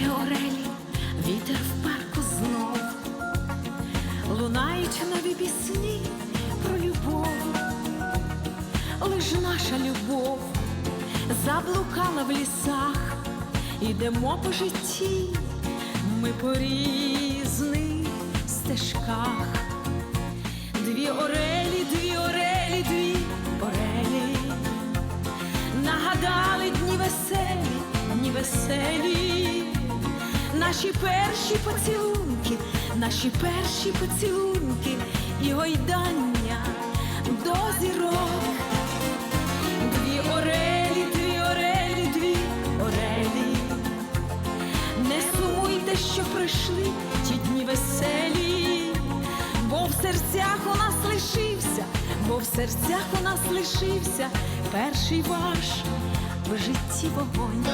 співає орелі, вітер в парку знов, лунають нові пісні про любов, лиш наша любов заблукала в лісах, ідемо по житті, ми по різних стежках, дві орелі. Наші перші поцілунки, наші перші поцілунки і гойдання до зірок. Дві орелі, дві орелі, дві орелі. Не сумуйте, що прийшли ті дні веселі, бо в серцях у нас лишився, бо в серцях у нас лишився перший ваш в житті вогонь.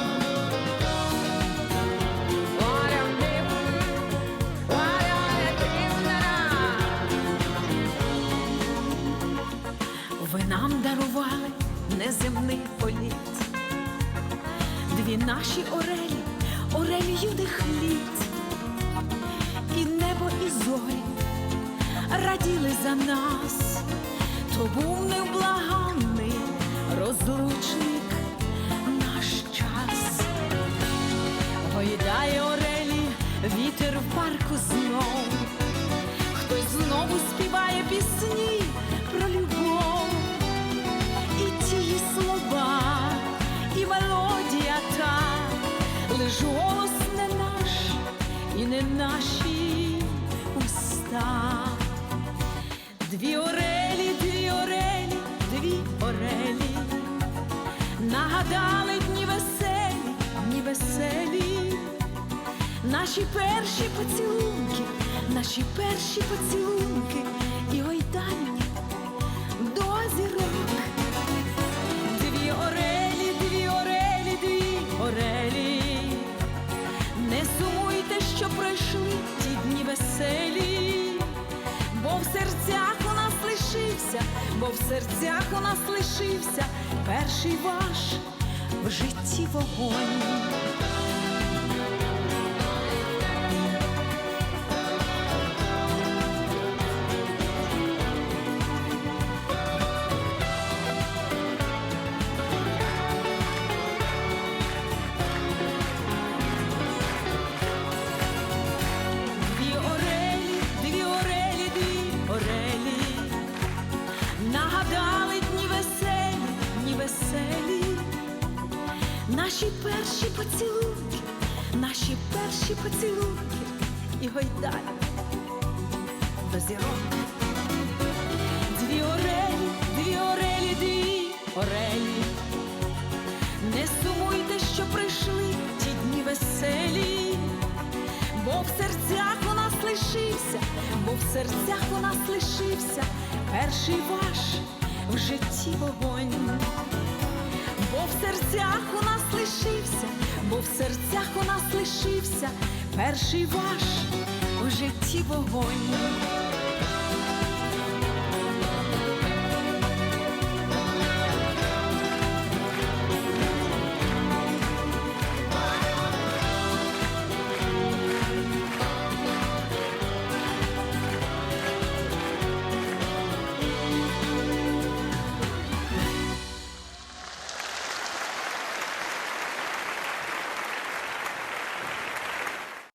Нам дарували неземний політ, дві наші орелі, орелі юних літ, і небо, і зорі раділи за нас, то був невблаганний розлучник лиш голос не наш, і не наші уста. Дві орелі, дві орелі, дві орелі, нагадали дні веселі, дні веселі, наші перші поцілунки, наші перші поцілунки бо в серцях у нас лишився перший ваш в житті вогонь. Наші перші поцілунки, наші перші поцілунки і гойдання до зірок. Дві орелі, дві орелі, дві орелі, не сумуйте, що прийшли ті дні веселі. Бо в серцях у нас лишився, бо в серцях у нас лишився перший ваш в житті вогонь. В серцях у нас лишився, бо в серцях у нас лишився перший ваш у житті вогонь.